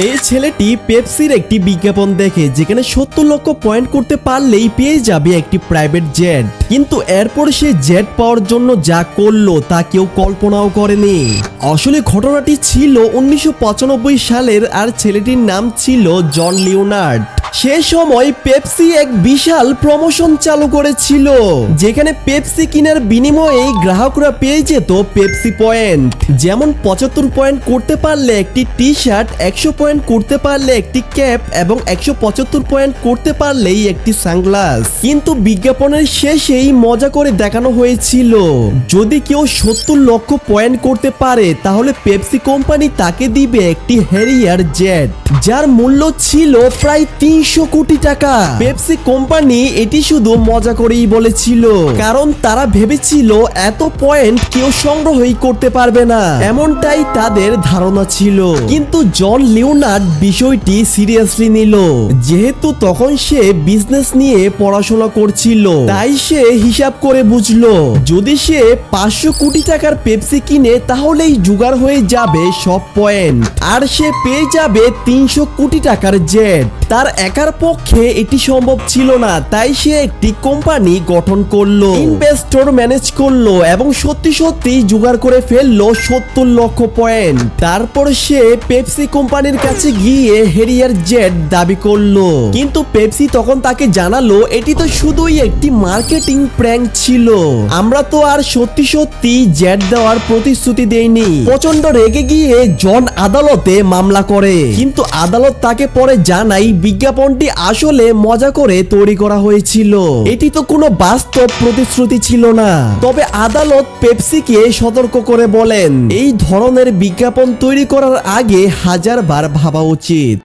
এই ছেলেটি পেপসির একটি বিজ্ঞাপন দেখে, যেখানে সত্তর লক্ষ পয়েন্ট করতে পারলেই পেয়ে যাবে একটি প্রাইভেট জেট। কিন্তু এরপর সে জেট পাওয়ার জন্য যা করল তা কেউ কল্পনাও করেনি। আসলে ঘটনাটি ছিল উনিশশো পঁচানব্বই সালের, আর ছেলেটির নাম ছিল জন লিওনার্ড। সে সময় পেপসি এক বিশাল প্রমোশন চালু করেছিল, যেখানে পেপসি কেনার বিনিময়ে গ্রাহকরা পেয়ে যেত পেপসি পয়েন্ট। যেমন পঁচাত্তর পয়েন্ট করতে পারলে একটি টি শার্ট একশো পয়েন্ট করতে পারলে একটি ক্যাপ এবং একশো পঁচাত্তর পয়েন্ট করতে পারলেই একটি সানগ্লাস। কিন্তু বিজ্ঞাপনের শেষেই মজা করে দেখানো হয়েছিল, যদি কেউ সত্তর লক্ষ পয়েন্ট করতে পারে, তাহলে পেপসি কোম্পানি তাকে দিবে একটি হ্যারিয়ার জেট, যার মূল্য ছিল প্রায় তিনশো কোটি টাকা। পেপসি কোম্পানি এটি শুধু মজা করেই বলেছিল, কারণ তারা ভেবেছিল এত পয়েন্ট কেউ সংগ্রহই করতে পারবে না। এমনটাই তাদের ধারণা ছিল। কিন্তু জন লিওনার্ড বিষয়টি সিরিয়াসলি নিল। যেহেতু তখন সে বিজনেস নিয়ে পড়াশোনা করছিল, তাই সে হিসাব করে বুঝলো, যদি সে পাঁচশো কোটি টাকার পেপসি কিনে তাহলেই জোগাড় হয়ে যাবে সব পয়েন্ট। আর সে পেয়ে যাবে তিনশো কোটি টাকার জেট। তার একার পক্ষে এটি সম্ভব ছিল না, তাই সে একটি কোম্পানি গঠন করল। ইনভেস্টর ম্যানেজ করল এবং সত্যি সত্যি জোগাড় করে ফেলল সত্তর লক্ষ পয়েন্ট তারপর সে পেপসি কোম্পানির কাছে গিয়ে হেরিয়ার জেট দাবি করল। কিন্তু পেপসি তখন তাকে জানালো, এটি তো শুধুই একটি মার্কেটিং প্র্যাঙ্ক ছিল। আমরা তো আর সত্যি সত্যি জেট দেওয়ার প্রতিশ্রুতি দেইনি। প্রচণ্ড রেগে গিয়ে জন আদালতে মামলা করে। কিন্তু আদালত তাকে পরে জানাই বিজ্ঞাপনটি আসলে মজা করে তৈরি করা হয়েছিল। এটি তো কোনো বাস্তব প্রতিশ্রুতি ছিল না। তবে আদালত পেপসিকে সতর্ক করে বলেন, এই ধরনের বিজ্ঞাপন তৈরি করার আগে হাজার বার ভাবা উচিত।